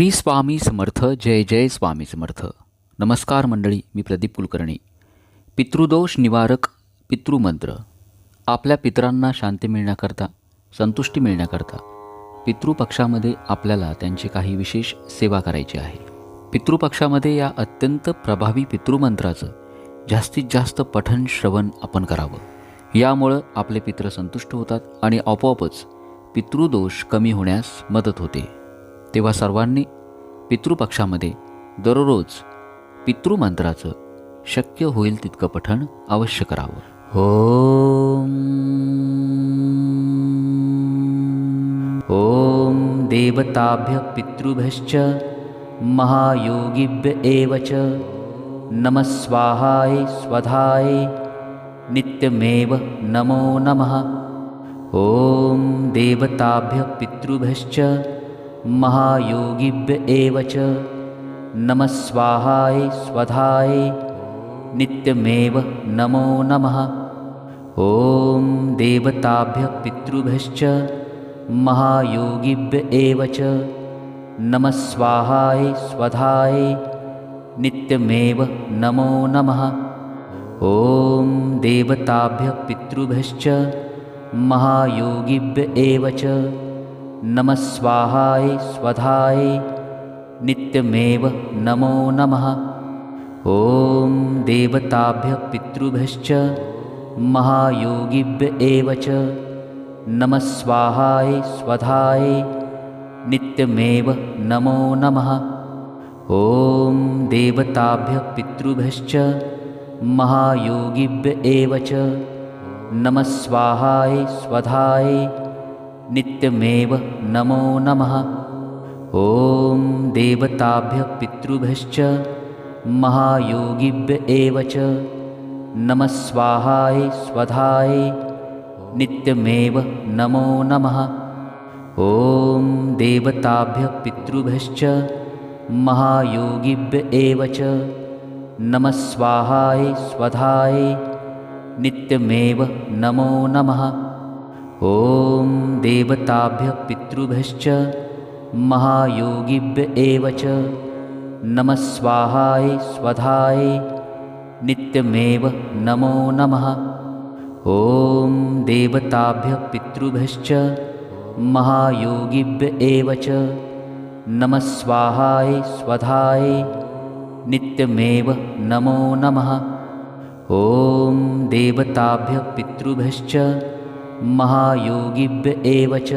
श्री स्वामी समर्थ जय जय स्वामी समर्थ. नमस्कार मंडळी मी प्रदीप कुलकर्णी. पितृदोष निवारक पितृमंत्र. आपल्या पितरांना शांती मिळण्याकरता संतुष्टी मिळण्याकरता पितृपक्षामध्ये आपल्याला त्यांची काही विशेष सेवा करायची आहे. पितृपक्षामध्ये या अत्यंत प्रभावी पितृमंत्राचं जास्तीत जास्त पठन श्रवण आपण करावं. यामुळं आपले पितृ संतुष्ट होतात आणि आपोआपच पितृदोष कमी होण्यास मदत होते. तेव्हा सर्वांनी पितृपक्षामध्ये दररोज पितृमंत्राचं शक्य होईल तितकं पठण अवश्य करावं. ओम. ॐ देवताभ्य पितृभ्यश्च महायोगिभ्य एव च। नमः स्वाहाय स्वधाय नित्यमेव नमो नमः। ॐ देवताभ्य पितृभ्यश्च महायोगिभ्य एव च। नमः स्वाहाय स्वधाय। नित्यमेव नमो नमः। ॐ देवताभ्य पितृभ्यश्च महायोगिभ्य एव च। नमः स्वाहाय स्वधाय। नित्यमेव नमो नमः। ॐ देवताभ्य पितृभ्यश्च महायोगिभ्य एव च नमः स्वाहाय स्वधाय नित्यमेव नमो नमः। ॐ देवताभ्य पितृभ्यश्च महायोगिभ्य एव च। नमः स्वाहाय स्वधाय नित्यमेव नमो नमः। ॐ देवताभ्य पितृभ्यश्च महायोगिभ्य एव च। नमः स्वाहाय स्वधाय नित्यमेव नमो नमः। ॐ देवताभ्य पितृभ्यश्च महायोगिभ्य एव च। नमः स्वाहाय स्वधाय नित्यमेव नमो नमः। ॐ देवताभ्य पितृभ्यश्च महायोगिभ्य एव च। नमः स्वाहाय स्वधाय नित्यमेव नमो नमः ॐ देवताभ्य पितृभ्यश्च महायोगिभ्य एव च। नमः स्वाहाय स्वधाय नित्यमेव नमो नमः। ॐ देवताभ्य पितृभ्यश्च महायोगिभ्य एव च। नमः स्वाहाय स्वधाय नित्यमेव नमो नमः। ॐ देवताभ्य पितृभ्यश्च महायोगिभ्य एव च।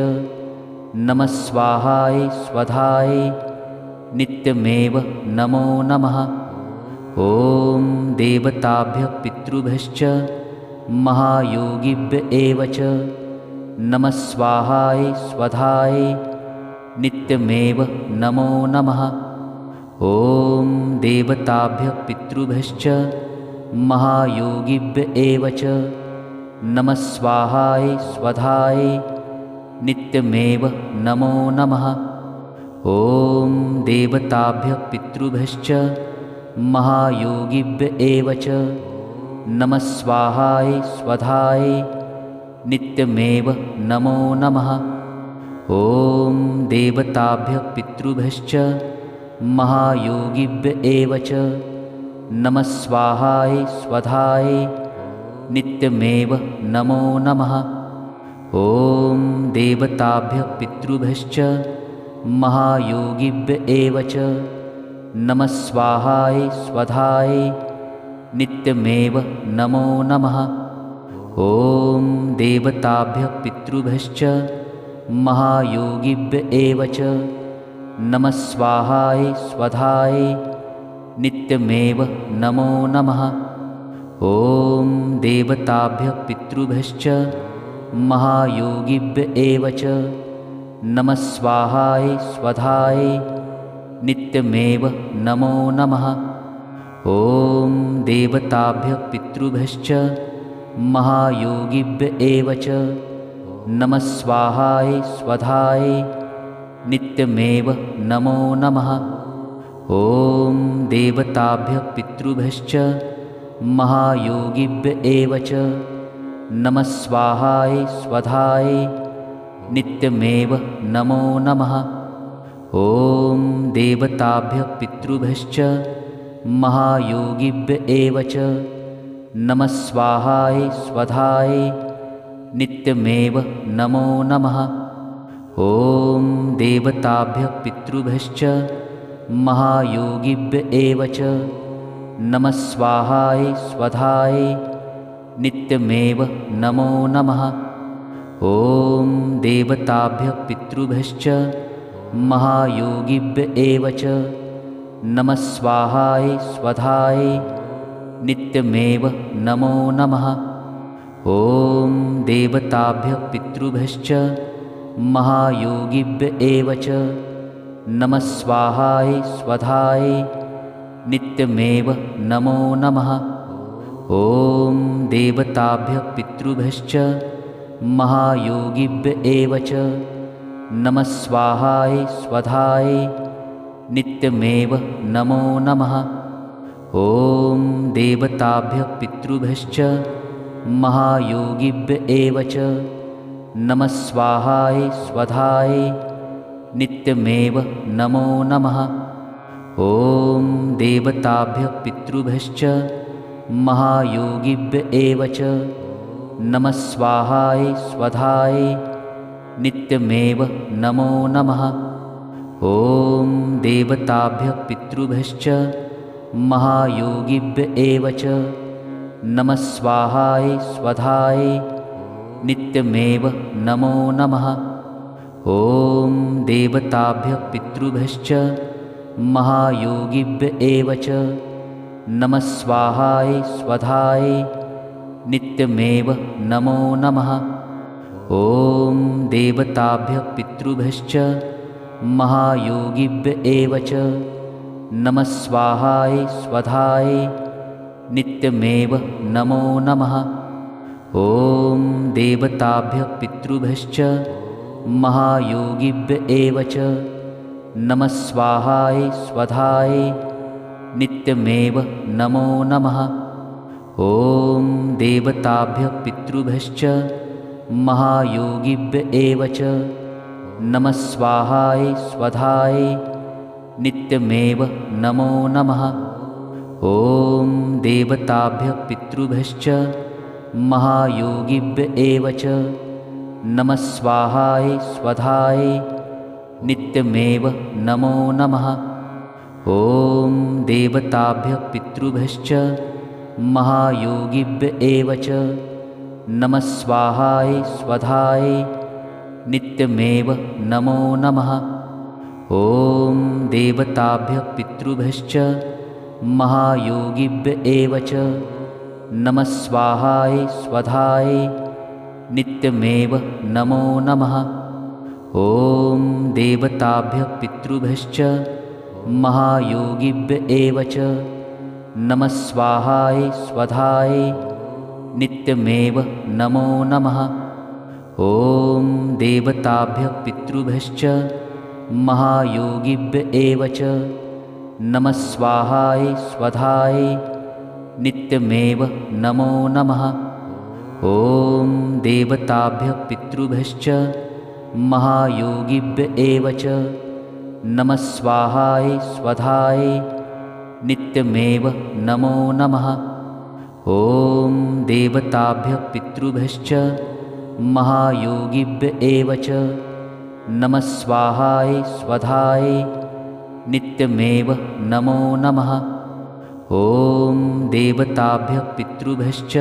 नमः स्वाहाय स्वधाय। नित्यमेव नमो नमः। ॐ देवताभ्य पितृभ्यश्च महायोगिभ्य एव च। नमः स्वाहाय स्वधाय। नित्यमेव नमो नमः। ॐ देवताभ्य पितृभ्यश्च महायोगिभ्य एव च नमः स्वाहाय स्वधाय नित्यमेव नमो नमः। ॐ देवताभ्य पितृभ्यश्च महायोगिभ्य एव च। नमः स्वाहाय स्वधाय नित्यमेव नमो नमः। ॐ देवताभ्य पितृभ्यश्च महायोगिभ्य एव च। नमः स्वाहाय स्वधाय नित्यमेव नमो नमः। ॐ देवताभ्य पितृभ्यश्च महायोगिभ्य एव च। नमः स्वाहाय स्वधाय नित्यमेव नमो नमः। ॐ देवताभ्य पितृभ्यश्च महायोगिभ्य एव च। नमः स्वाहाय स्वधाय नित्यमेव नमो नमः ॐ देवताभ्य पितृभ्यश्च महायोगिभ्य एव च। नमः स्वाहाय स्वधाय नित्यमेव नमो नमः। ॐ देवताभ्य पितृभ्यश्च महायोगिभ्य एव च। नमः स्वाहाय स्वधाय नित्यमेव नमो नमः। ॐ देवताभ्य पितृभ्यश्च महायोगिभ्य एव च। नमः स्वाहाय स्वधाय। नित्यमेव नमो नमः। ॐ देवताभ्यः पितृभ्यश्च महायोगिभ्य एव च। नमः स्वाहाय स्वधाय। नित्यमेव नमो नमः। ॐ देवताभ्यः पितृभ्यश्च महायोगिभ्य एव च नमः स्वाहाय स्वधाय नित्यमेव नमो नमः। ॐ देवताभ्यः पितृभ्यश्च महायोगिभ्य एव च। नमः स्वाहाय स्वधाय नित्यमेव नमो नमः। ॐ देवताभ्यः पितृभ्यश्च महायोगिभ्य एव च। नमः स्वाहाय स्वधाय नित्यमेव नमो नमः। ॐ देवताभ्यः पितृभ्यश्च महायोगिभ्य एव च। नमः स्वाहाय स्वधाय नित्यमेव नमो नमः। ॐ देवताभ्यः पितृभ्यश्च महायोगिभ्य एव च। नमः स्वाहाय स्वधाय नित्यमेव नमो नमः ॐ देवताभ्यः पितृभ्यश्च महायोगिभ्य एव च। नमः स्वाहाय स्वधाय नित्यमेव नमो नमः। ॐ देवताभ्यः पितृभ्यश्च महायोगिभ्य एव च। नमः स्वाहाय स्वधाय नित्यमेव नमो नमः। ॐ देवताभ्यः पितृभ्यश्च महायोगिभ्य एव च। नमः स्वाहाय स्वधाय। नित्यमेव नमो नमः। ॐ देवताभ्यः पितृभ्यश्च महायोगिभ्य एव च। नमः स्वाहाय स्वधाय। नित्यमेव नमो नमः। ॐ देवताभ्यः पितृभ्यश्च महायोगिभ्य एव च नमः स्वाहाय स्वधाय नित्यमेव नमो नमः। ॐ देवताभ्यः पितृभ्यश्च महायोगिभ्य एव च। नमः स्वाहाय स्वधाय नित्यमेव नमो नमः। ॐ देवताभ्यः पितृभ्यश्च महायोगिभ्य एव च। नमः स्वाहाय स्वधाय नित्यमेव नमो नमः। ॐ देवताभ्यः पितृभ्यश्च महायोगिभ्य एव च। नमः स्वाहाय स्वधाय नित्यमेव नमो नमः। ॐ देवताभ्यः पितृभ्यश्च महायोगिभ्य एव च। नमः स्वाहाय स्वधाय नित्यमेव नमो नमः ॐ देवताभ्यः पितृभ्यश्च महायोगिभ्य एव च। नमः स्वाहाय स्वधाय नित्यमेव नमो नमः। ॐ देवताभ्यः पितृभ्यश्च महायोगिभ्य एव च। नमः स्वाहाय स्वधाय नित्यमेव नमो नमः। ॐ देवताभ्यः पितृभ्यश्च महायोगिभ्य एव च। नमः स्वाहाय स्वधाय। नित्यमेव नमो नमः। ॐ देवताभ्यः पितृभ्यश्च महायोगिभ्य एव च। नमः स्वाहाय स्वधाय। नित्यमेव नमो नमः। ॐ देवताभ्यः पितृभ्यश्च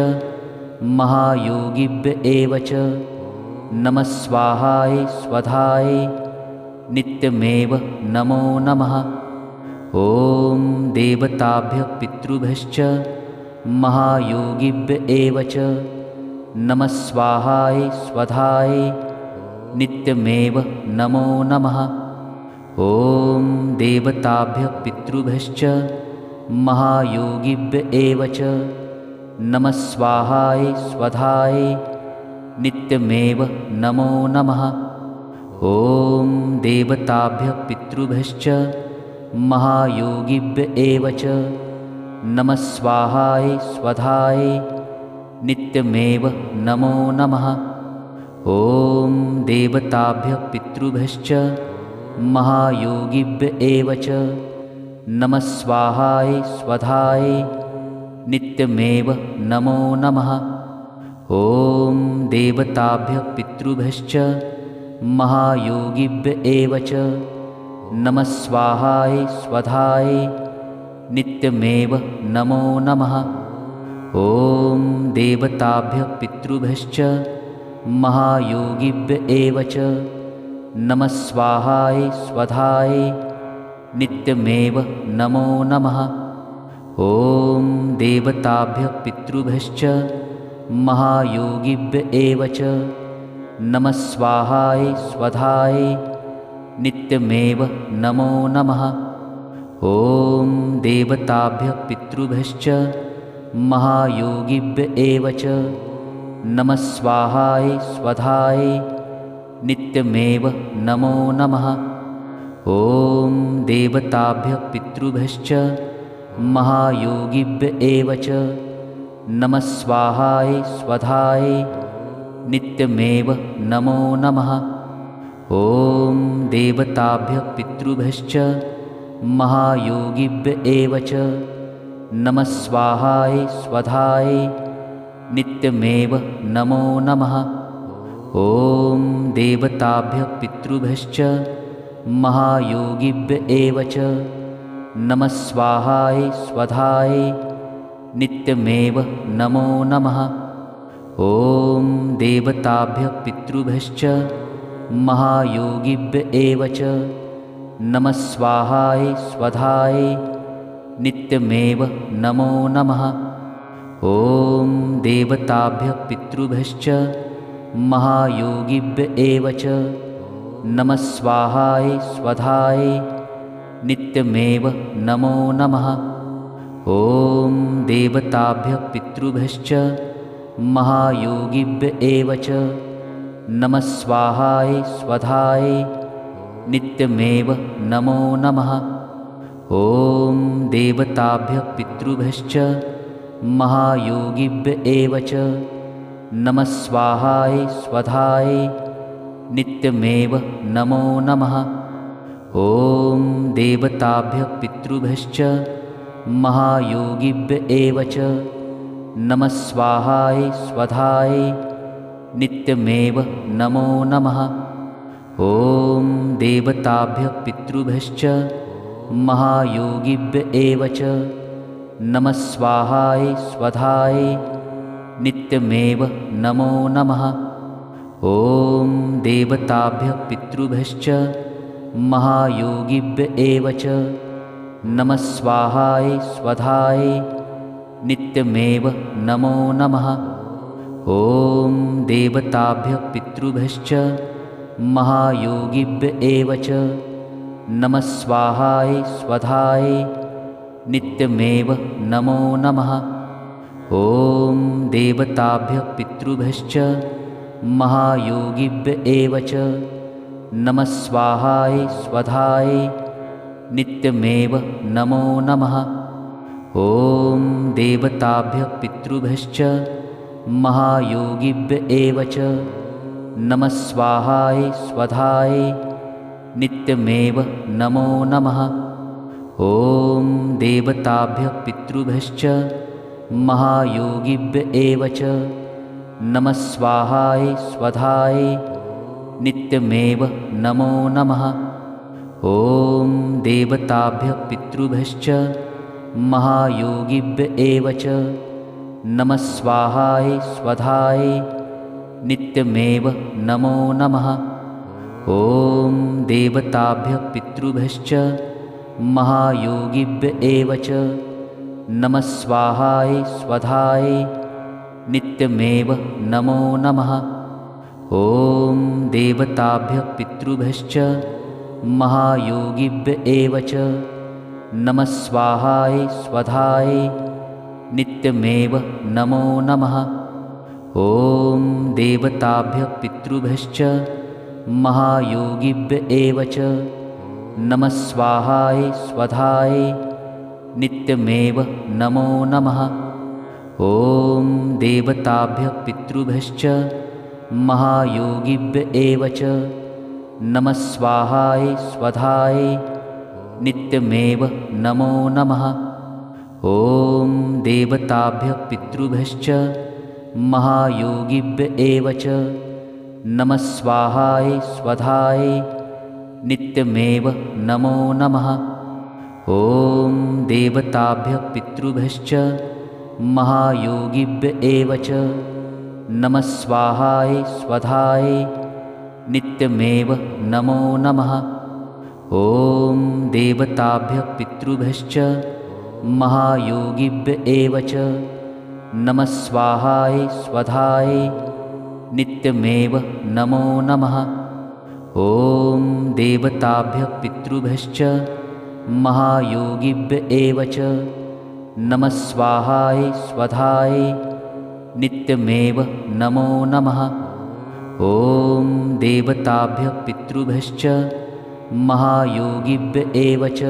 महायोगिभ्य एव च नमः स्वाहाय स्वधाय नित्यमेव नमो नमः। ॐ देवताभ्यः पितृभ्यश्च महायोगिभ्य एव च। नमः स्वाहाय स्वधाय नित्यमेव नमो नमः। ॐ देवताभ्यः पितृभ्यश्च महायोगिभ्य एव च। नमः स्वाहाय स्वधाय नित्यमेव नमो नमः। ॐ देवताभ्यः पितृभ्यश्च महायोगिभ्य एव च। नमः स्वाहाय स्वधाय नित्यमेव नमो नमः। ॐ देवताभ्यः पितृभ्यश्च महायोगिभ्य एव च। नमः स्वाहाय स्वधाय नित्यमेव नमो नमः ॐ देवताभ्यः पितृभ्यश्च महायोगिभ्य एव च। नमः स्वाहाय स्वधाय नित्यमेव नमो नमः। ॐ देवताभ्यः पितृभ्यश्च महायोगिभ्य एव च। नमः स्वाहाय स्वधाय नित्यमेव नमो नमः। ॐ देवताभ्यः पितृभ्यश्च महायोगिभ्य एव च। नमः स्वाहाय स्वधाय। नित्यमेव नमो नमः। ॐ देवताभ्यः पितृभ्यश्च महायोगिभ्य एव च। नमः स्वाहाय स्वधाय। नित्यमेव नमो नमः। ॐ देवताभ्यः पितृभ्यश्च महायोगिभ्य एव च नमः स्वाहाय स्वधाय नित्यमेव नमो नमः। ॐ देवताभ्यः पितृभ्यश्च महायोगिभ्य एव च। नमः स्वाहाय स्वधाय नित्यमेव नमो नमः। ॐ देवताभ्यः पितृभ्यश्च महायोगिभ्य एव च। नमः स्वाहाय स्वधाय नित्यमेव नमो नमः। ॐ देवताभ्यः पितृभ्यश्च महायोगिभ्य एव च। नमः स्वाहाय स्वधाय नित्यमेव नमो नमः। ॐ देवताभ्यः पितृभ्यश्च महायोगिभ्य एव च। नमः स्वाहाय स्वधाय नित्यमेव नमो नमः। ॐ देवताभ्यः पितृभ्यश्च महायोगिभ्य एव च। नमः स्वाहाय स्वधाय नित्यमेव नमो नमः। ॐ देवताभ्यः पितृभ्यश्च महायोगिभ्य एव च। नमः स्वाहाय स्वधाय नित्यमेव नमो नमः। ॐ देवताभ्यः पितृभ्यश्च महायोगिभ्य एव च। नमः स्वाहाय स्वधाय। नित्यमेव नमो नमः। ॐ देवताभ्यः पितृभ्यश्च महायोगिभ्य एव च। नमः स्वाहाय स्वधाय। नित्यमेव नमो नमः। ॐ देवताभ्यः पितृभ्यश्च महायोगिभ्य एव च नमः स्वाहाय स्वधाय नित्यमेव नमो नमः। ॐ देवताभ्यः पितृभ्यश्च महायोगिभ्य एव च। नमः स्वाहाय स्वधाय नित्यमेव नमो नमः। ॐ देवताभ्यः पितृभ्यश्च महायोगिभ्य एव च। नमः स्वाहाय स्वधाय नित्यमेव नमो नमः। ॐ देवताभ्यः पितृभ्यश्च महायोगिभ्य एव च। नमः स्वाहाय स्वधाय नित्यमेव नमो नमः। ॐ देवताभ्यः पितृभ्यश्च महायोगिभ्य एव च। नमः स्वाहाय स्वधाय नित्यमेव नमो नमः ॐ देवताभ्यः पितृभ्यश्च महायोगिभ्य एव च। नमः स्वाहाय स्वधाय नित्यमेव नमो नमः। ॐ देवताभ्यः पितृभ्यश्च महायोगिभ्य एव च। नमः स्वाहाय स्वधाय नित्यमेव नमो नमः। ॐ देवताभ्यः पितृभ्यश्च महायोगिभ्य एव च। नमः स्वाहाय स्वधाय। नित्यमेव नमो नमः। ॐ देवताभ्यः पितृभ्यश्च महायोगिभ्य एव च। नमः स्वाहाय स्वधाय। नित्यमेव नमो नमः। ॐ देवताभ्यः पितृभ्यश्च महायोगिभ्य एव च नमः स्वाहाय स्वधाय नित्यमेव नमो नमः। ॐ देवताभ्यः पितृभ्यश्च महायोगिभ्य एव च। नमः स्वाहाय स्वधाय नित्यमेव नमो नमः। ॐ देवताभ्यः पितृभ्यश्च महायोगिभ्य एव च। नमः स्वाहाय स्वधाय नित्यमेव नमो नमः। ॐ देवताभ्यः पितृभ्यश्च महायोगिभ्य एव च। नमः स्वाहाय स्वधाय नित्यमेव नमो नमः। ॐ देवताभ्यः पितृभ्यश्च महायोगिभ्य एव च। नमः स्वाहाय स्वधाय नित्यमेव नमो नमः ॐ देवताभ्यः पितृभ्यश्च महायोगिभ्य एव च।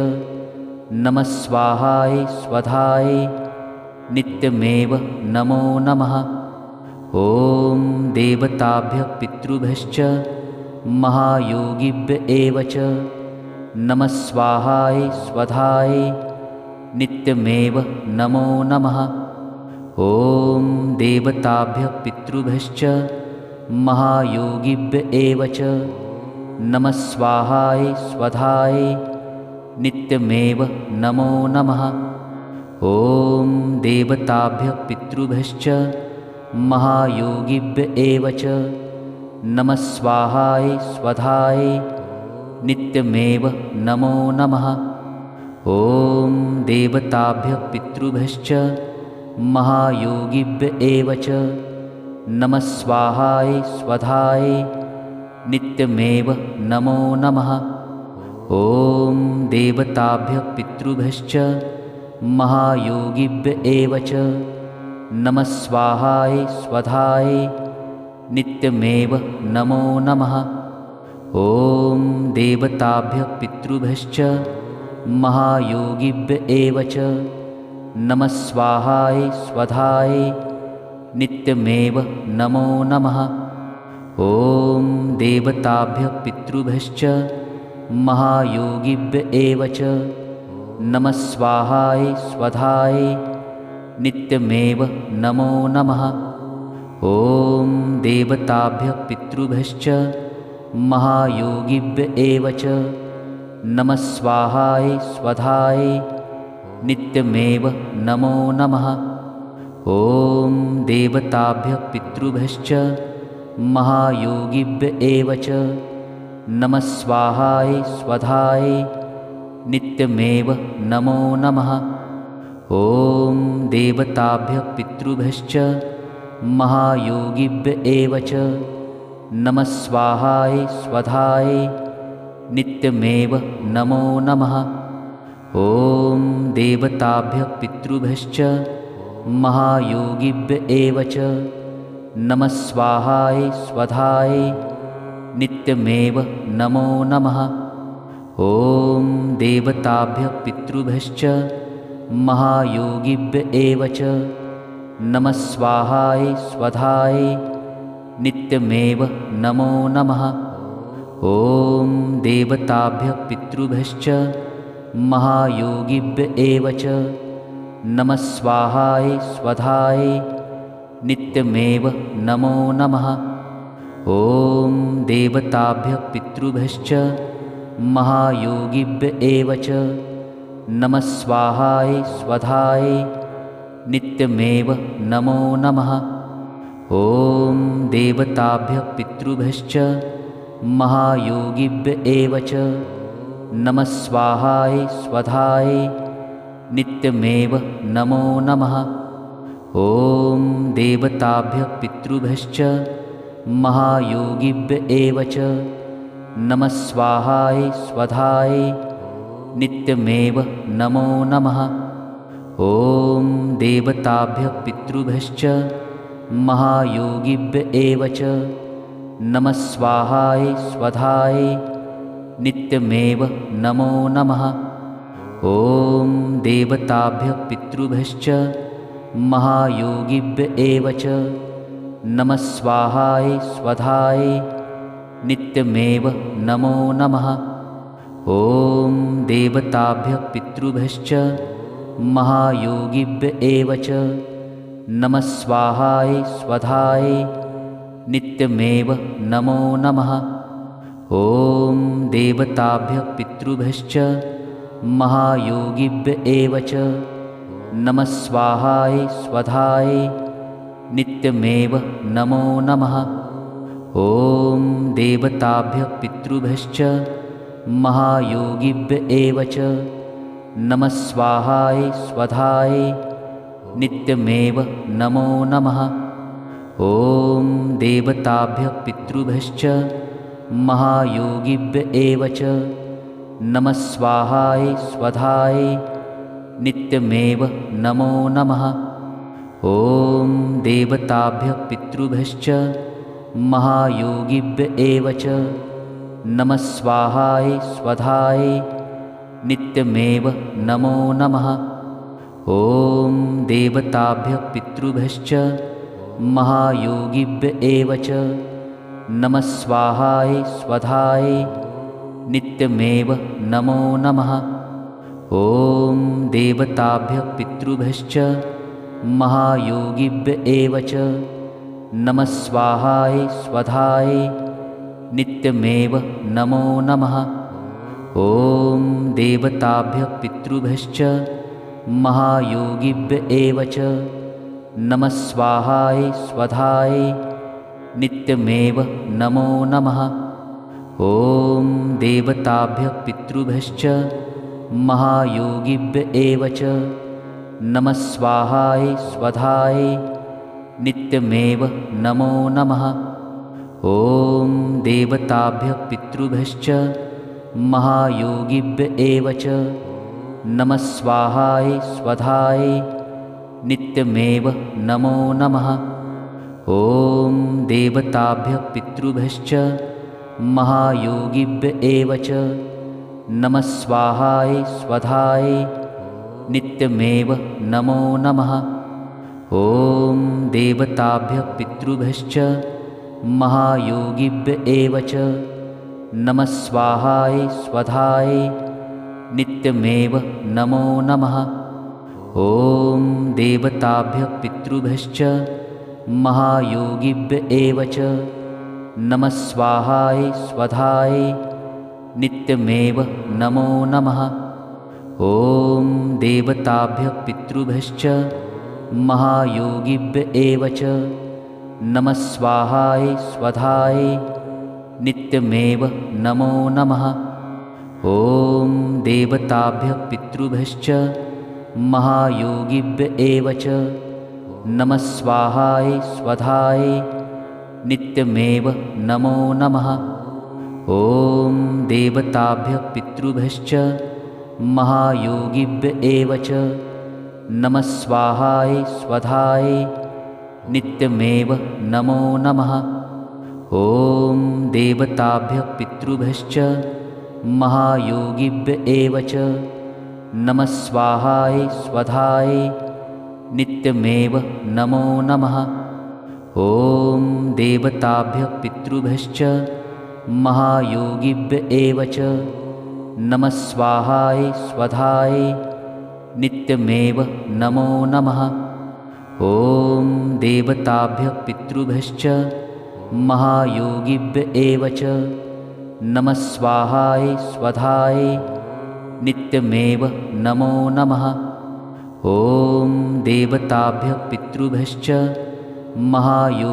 नमः स्वाहाय स्वधाय नित्यमेव नमो नमः। ॐ देवताभ्यः पितृभ्यश्च महायोगिभ्य एव च। नमः स्वाहाय स्वधाय नित्यमेव नमो नमः। ॐ देवताभ्यः पितृभ्यश्च महायोगिभ्य एव च। नमः स्वाहाय स्वधाय। नित्यमेव नमो नमः। ॐ देवताभ्यः पितृभ्यश्च महायोगिभ्य एव च। नमः स्वाहाय स्वधाय। नित्यमेव नमो नमः। ॐ देवताभ्यः पितृभ्यश्च महायोगिभ्य एव च नमः स्वाहाय स्वधाय नित्यमेव नमो नमः। ॐ देवताभ्यः पितृभ्यश्च महायोगिभ्य एव च। नमः स्वाहाय स्वधाय नित्यमेव नमो नमः। ॐ देवताभ्यः पितृभ्यश्च महायोगिभ्य एव च। नमः स्वाहाय स्वधाय नित्यमेव नमो नमः। ॐ देवताभ्यः पितृभ्यश्च महायोगिभ्य एव च। नमः स्वाहाय स्वधाय नित्यमेव नमो नमः। ॐ देवताभ्यः पितृभ्यश्च महायोगिभ्य एव च। नमः स्वाहाय स्वधाय नित्यमेव नमो नमः ॐ देवताभ्यः पितृभ्यश्च महायोगिभ्य एव च। नमः स्वाहाय स्वधाय नित्यमेव नमो नमः। ॐ देवताभ्यः पितृभ्यश्च महायोगिभ्य एव च। नमः स्वाहाय स्वधाय नित्यमेव नमो नमः। ॐ देवताभ्यः पितृभ्यश्च महायोगिभ्य एव च। नमः स्वाहाय स्वधाय। नित्यमेव नमो नमः। ॐ देवताभ्यः पितृभ्यश्च महायोगिभ्य एव च। नमः स्वाहाय स्वधाय। नित्यमेव नमो नमः। ॐ देवताभ्यः पितृभ्यश्च महायोगिभ्य एव च नमः स्वाहाय स्वधाय नित्यमेव नमो नमः। ॐ देवताभ्यः पितृभ्यश्च महायोगिभ्य एव च। नमः स्वाहाय स्वधाय नित्यमेव नमो नमः। ॐ देवताभ्यः पितृभ्यश्च महायोगिभ्य एव च। नमः स्वाहाय स्वधाय नित्यमेव नमो नमः। ॐ देवताभ्यः पितृभ्यश्च महायोगिभ्य एव च। नमः स्वाहाय स्वधाय नित्यमेव नमो नमः। ॐ देवताभ्यः पितृभ्यश्च महायोगिभ्य एव च। नमः स्वाहाय स्वधाय नित्यमेव नमो नमः ॐ देवताभ्यः पितृभ्यश्च महायोगिभ्य एव च। नमः स्वाहाय स्वधाय नित्यमेव नमो नमः। ॐ देवताभ्यः पितृभ्यश्च महायोगिभ्य एव च। नमः स्वाहाय स्वधाय नित्यमेव नमो नमः। ॐ देवताभ्यः पितृभ्यश्च महायोगिभ्य एव च। नमः स्वाहाय स्वधाय। नित्यमेव नमो नमः। ॐ देवताभ्यः पितृभ्यश्च महायोगिभ्य एव च। नमः स्वाहाय स्वधाय। नित्यमेव नमो नमः। ॐ देवताभ्यः पितृभ्यश्च महायोगिभ्य एव च नमः स्वाहाय स्वधाय नित्यमेव नमो नमः। ॐ देवताभ्यः पितृभ्यश्च महायोगिभ्य एव च। नमः स्वाहाय स्वधाय नित्यमेव नमो नमः। ॐ देवताभ्यः पितृभ्यश्च महायोगिभ्य एव च। नमः स्वाहाय स्वधाय नित्यमेव नमो नमः। ॐ देवताभ्यः पितृभ्यश्च महायोगिभ्य एव च। नमः स्वाहाय स्वधाय नित्यमेव नमो नमः। ॐ देवताभ्यः पितृभ्यश्च महायोगिभ्य एव च। नमः स्वाहाय स्वधाय नित्यमेव नमो नमः ॐ देवताभ्यः पितृभ्यश्च महायोगिभ्य एव च। नमः स्वाहाय स्वधाय नित्यमेव नमो नमः। ॐ देवताभ्यः पितृभ्यश्च महायोगिभ्य एव च। नमः स्वाहाय स्वधाय नित्यमेव नमो नमः। ॐ देवताभ्यः पितृभ्यश्च महायोगिभ्य एव च। नमः स्वाहाय स्वधाय। नित्यमेव नमो नमः। ॐ देवताभ्यः पितृभ्यश्च महायोगिभ्य एव च। नमः स्वाहाय स्वधाय। नित्यमेव नमो नमः। ॐ देवताभ्यः पितृभ्यश्च महायोगिभ्य एव च नमः स्वाहाय स्वधाय नित्यमेव नमो नमः। ॐ देवताभ्यः पितृभ्यश्च महायोगिभ्य एव च। नमः स्वाहाय स्वधाय नित्यमेव नमो नमः। ॐ देवताभ्यः पितृभ्यश्च महायोगिभ्य एव च। नमः स्वाहाय स्वधाय नित्यमेव नमो नमः। ॐ देवताभ्यः पितृभ्यश्च महायोगिभ्य एव च। नमः स्वाहाय स्वधाय नित्यमेव नमो नमः। ॐ देवताभ्यः पितृभ्यश्च महायोगिभ्य एव च। नमः स्वाहाय स्वधाय नित्यमेव नमो नमः ॐ देवताभ्यः पितृभ्यश्च महायोगिभ्य एव च। नमः स्वाहाय स्वधाय नित्यमेव नमो नमः। ॐ देवताभ्यः पितृभ्यश्च महायोगिभ्य एव च। नमः स्वाहाय स्वधाय नित्यमेव नमो नमः। ॐ देवताभ्यः पितृभ्यश्च महायोग